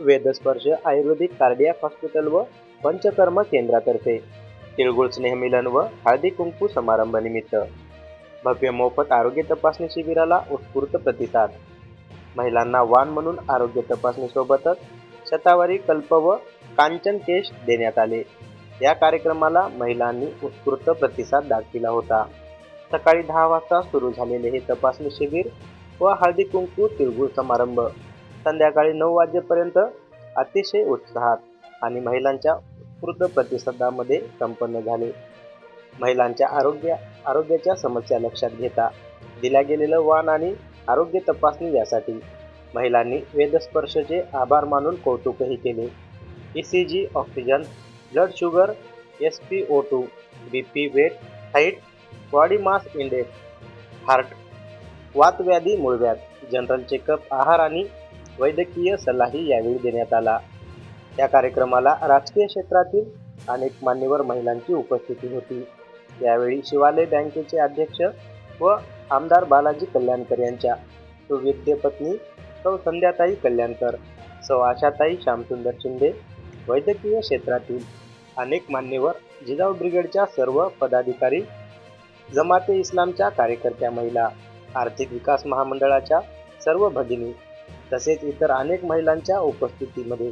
वेदस्पर्श आयुर्वेदिक cardiac hospital व पंचकर्म केंद्रातर्फे. तिळगुळ स्नेहमिलन व हळदी कुंकू समारंभानिमित्त भव्य मोफत आरोग्य तपासणी शिबिराला उत्स्फूर्त प्रतिसाद. महिलांना वाण म्हणून आरोग्य तपासणीसोबतच शतावरी कल्प व कांचन केश देण्यात आले. या कार्यक्रमाला महिलांनी उत्स्फूर्त प्रतिसाद दाखविला होता. सकाळी दहा वाजता सुरू झालेले हे तपासणी शिबिर व हळदी कुंकू तिळगुळ समारंभ. संध्याकाळी नऊ वाजेपर्यंत अतिशय उत्साहात आणि महिलांच्या उत्स्फूर्त प्रतिसादामध्ये संपन्न झाले. महिलांच्या आरोग्य आरोग्याच्या समस्या लक्षात घेता दिल्या गेलेलं वाण आणि आरोग्य तपासणी यासाठी महिलांनी वेदस्पर्शचे आभार मानून कौतुकही केले. E C G oxygen blood sugar S P O two B P weight height body mass index heart वातव्याधी मूळव्याध जनरल चेकअप आहार आणि वैद्यकीय सल्लाही यावेळी देण्यात आला. या कार्यक्रमाला राजकीय क्षेत्रातील अनेक मान्यवर महिलांची उपस्थिती होती. यावेळी शिवालय बँकेचे अध्यक्ष व आमदार बालाजी कल्याणकर यांच्या सुविद्य पत्नी सौ संध्याताई कल्याणकर सौ आशाताई श्यामसुंदर शिंदे वैद्यकीय क्षेत्रातील अनेक मान्यवर जिजाऊ ब्रिगेडच्या सर्व पदाधिकारी जमाते इस्लामच्या कार्यकर्त्या महिला आर्थिक विकास महामंडळाच्या सर्व भगिनी तसेच इतर अनेक महिलांच्या उपस्थितीमध्ये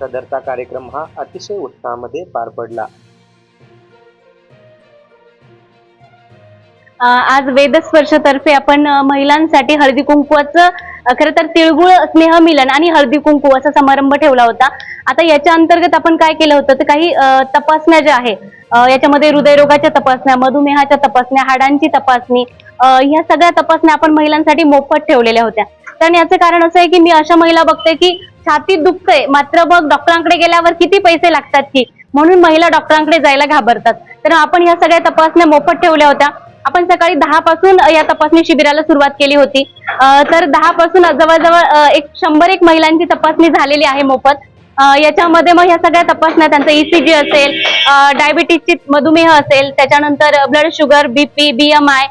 सदरचा कार्यक्रम हा अतिशय उत्साहामध्ये पार पडला. आज वेदस्पर्शतर्फे आपण महिलांसाठी हळदी कुंकवाचं खरं तर तिळगुळ स्नेह मिलन आणि हळदी कुंकू असा समारंभ ठेवला होता. आता याच्या अंतर्गत आपण काय केलं होतं? तर काही तपासण्या ज्या आहे याच्यामध्ये हृदयरोगाच्या तपासण्या मधुमेहाच्या तपासण्या हाडांची तपासणी ह्या सगळ्या तपासण्या आपण महिलांसाठी मोफत ठेवलेल्या होत्या. कारण याचं कारण असं आहे की मी अशा महिला बघते की छातीत दुखतंय. मात्र बघ डॉक्टरांकडे गेल्यावर किती पैसे लागतात की? म्हणून महिला डॉक्टरांकडे जायला घाबरतात. तर आपण ह्या सगळ्या तपासण्या मोफत ठेवल्या होत्या. आपण सकाळी दहा पासून या तपासणी शिबिराला सुरुवात केली होती. तर दहा पासून जवळजवळ एक शंभर एक महिलांची तपासणी झालेली आहे मोफत. याच्यामध्ये मग ह्या सगळ्या तपासण्या त्यांचं ईसीजी असेल डायबिटीसची मधुमेह असेल त्याच्यानंतर blood sugar BP BMI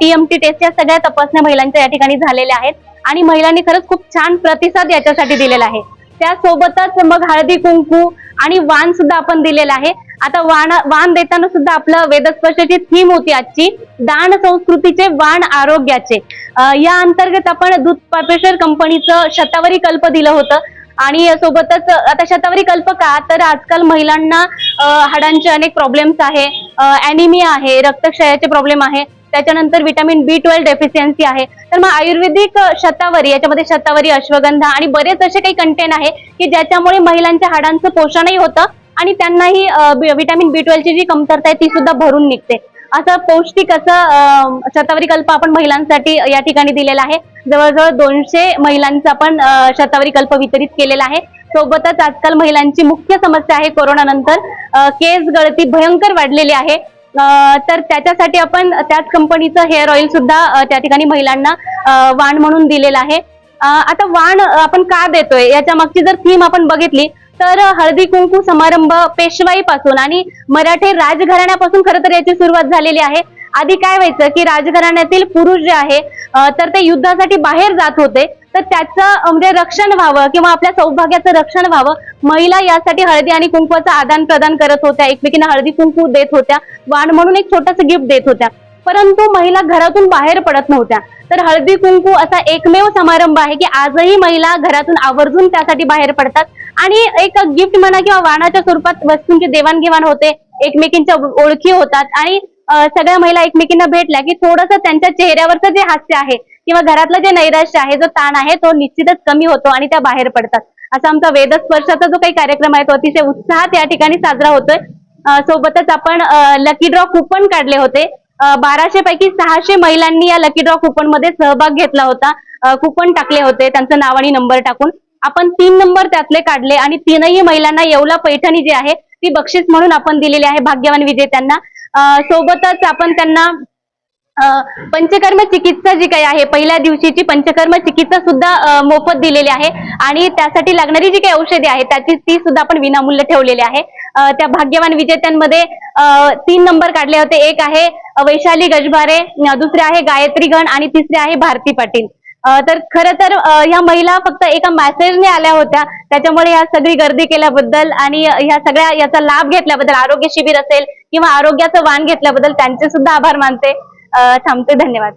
TMT test या सगळ्या तपासण्या महिलांच्या या ठिकाणी झालेल्या आहेत. आणि महिलांनी खरंच खूप छान प्रतिसाद याच्यासाठी दिलेला आहे. त्यासोबतच मग हळदी कुंकू आणि वाण सुद्धा आपण दिलेला आहे. आता वाण वाण देताना सुद्धा आपलं वेदस्पर्शाची थीम होती आजची दान संस्कृतीचे वाण आरोग्याचे. या अंतर्गत आपण दूध पापेश्वर कंपनीचं शतावरी कल्प दिलं होतं. आणि सोबतच आता शतावरी कल्प का? तर आजकाल महिलांना हाडांचे अनेक प्रॉब्लेम्स आहे. अॅनिमिया आहे रक्तक्षयाचे प्रॉब्लेम आहे. त्याच्यानंतर विटामिन बी ट्वेल्व डेफिशियन्सी आहे. तर मग आयुर्वेदिक शतावरी याच्यामध्ये शतावरी अश्वगंधा आणि बरेच असे काही कंटेन आहे की ज्याच्यामुळे महिलांच्या हाडांचं पोषणही होतं आणि त्यांनाही अ, बी- विटामिन बी ट्वेल्वची जी कमतरता आहे ती सुद्धा भरून निघते. असं पौष्टिक असं शतावरी कल्प आपण महिलांसाठी या ठिकाणी दिलेला आहे. जवळजवळ दोनशे महिलांचा आपण शतावरी कल्प वितरित केलेला आहे. सोबतच आजकाल महिलांची मुख्य समस्या आहे कोरोनानंतर. केस गळती भयंकर वाढलेली आहे. तर त्याच्यासाठी आपण त्याच कंपनीचं हेअर ऑइल सुद्धा त्या ठिकाणी महिलांना वाण म्हणून दिलेलं आहे. आता वाण आपण का देतोय? याच्या मागची जर थीम आपण बघितली तर हळदी कुंकू समारंभ पेशवाईपासून आणि मराठी राजघराण्यापासून खरं तर याची सुरुवात झालेली आहे. आधी काय व्हायचं की राजघराण्यातील पुरुष जे आहे तर ते युद्धासाठी बाहेर जात होते. तर त्याचं म्हणजे रक्षण व्हावं किंवा आपल्या सौभाग्याचं रक्षण व्हावं. महिला यासाठी हळदी आणि कुंकवाचं आदान प्रदान करत होत्या. एकमेकींना हळदी कुंकू देत होत्या. वाण म्हणून एक छोटंसं गिफ्ट देत होत्या. परंतु महिला घरातून बाहेर पडत नव्हत्या. तर हळदी कुंकू असा एकमेव समारंभ आहे की आजही महिला घरातून आवर्जून त्यासाठी बाहेर पडतात. आणि एक गिफ्ट म्हणा किंवा वाणाच्या स्वरूपात वस्तूंची देवाणघेवाण होते. एकमेकींच्या ओळखी होतात. आणि सगळ्या महिला एकमेकींना भेटल्या की थोडंसं त्यांच्या चेहऱ्यावरचं जे हास्य आहे किंवा घरातलं जे नैराश्य आहे जो ताण आहे तो निश्चितच कमी होतो आणि त्या बाहेर पडतात. असा आमचा वेदस्पर्शाचा जो काही कार्यक्रम आहे तो अतिशय उत्साहात या ठिकाणी साजरा होतोय. सोबतच आपण लकी ड्रॉ कुपन काढले होते. बाराशे पैकी सहाशे महिलांनी या लकी ड्रॉ कुपनमध्ये सहभाग घेतला होता. कुपन टाकले होते. त्यांचं नाव आणि नंबर टाकून आपण तीन नंबर त्यातले काढले आणि तीनही महिलांना येवला पैठणी जी आहे ती बक्षीस म्हणून आपण दिलेली आहे भाग्यवान विजेत्यांना. सोबतच आपण त्यांना पंचकर्म चिकित्सा जी काही आहे पहिल्या दिवशीची पंचकर्म चिकित्सा सुद्धा मोफत दिलेली आहे. आणि त्यासाठी लागणारी जी काही औषधी आहे त्याची ती सुद्धा आपण विनामूल्य ठेवलेली आहे. त्या भाग्यवान विजेत्यांमध्ये तीन नंबर काढले होते. एक आहे वैशाली गजभारे दुसरे आहे गायत्री गण आणि तिसरे आहे भारती पाटील. तर खरं तर ह्या महिला फक्त एका मेसेजने आल्या होत्या. त्याच्यामुळे ह्या सगळी गर्दी केल्याबद्दल आणि ह्या सगळ्या याचा लाभ घेतल्याबद्दल आरोग्य शिबिर असेल किंवा आरोग्याचं वाण घेतल्याबद्दल त्यांचे सुद्धा आभार मानते. थांबते. धन्यवाद.